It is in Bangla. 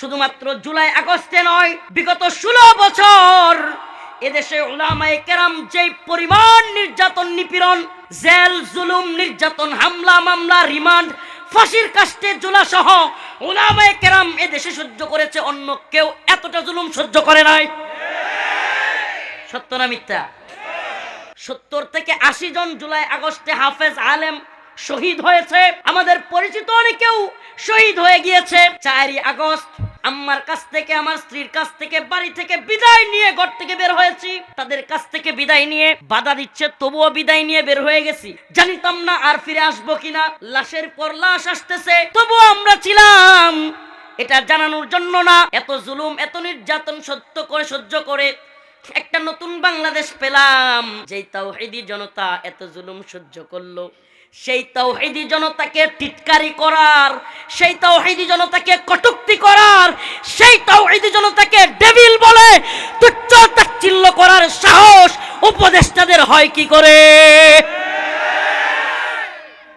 শুধুমাত্র জুলাই আগস্টে নয়, বিগত ষোলো বছর এদেশে ওলামায়ে কেরাম যে পরিমাণ নির্যাতন নিপীড়ন, জেল, জুলুম, নির্যাতন, হামলা, মামলা, রিমান্ড, ফাঁসির কাস্টে জুলা সহ ওলামায়ে কেরাম এদেশে সহ্য করেছে অন্য কেউ এতটা জুলুম সহ্য করে নাই। সত্য না মিথ্যা? সত্তর থেকে আশি জন জুলাই আগস্টে হাফেজ আলেম শহীদ হয়েছে। আমাদের পরিচিত অনেকেও শহীদ হয়ে গিয়েছে। চারই আগস্ট আম্মার কাছ থেকে, আমার স্ত্রীর কাছ থেকে, বাড়ি থেকে বিদায় নিয়ে ঘর থেকে বের হয়েছি। তাদের কাছ থেকে বিদায় নিয়ে বাধা দিচ্ছে, তবুও বিদায় নিয়ে বের হয়ে গেছি। জানিতাম না আর ফিরে আসব কিনা। লাশের পর লাশ আসতেছে, তবুও আমরা ছিলাম। এটা জানানোর জন্য না, এত জুলুম, এত নির্যাতন সত্য করে, সহ্য করে একটা নতুন বাংলাদেশ পেলাম। যেই তাওহিদি জনতা এত জুলুম সহ্য করল, সেই তাওহিদি জনতাকে টিটকারি করার, সেই তাওহিদি জনতাকে কটুক্তি করার সেই তাওহীদি জনতাকে ডেভিল বলে তুচ্ছ তাচ্ছিল্য করার সাহস উপদেষ্টাদের হয় কি করে?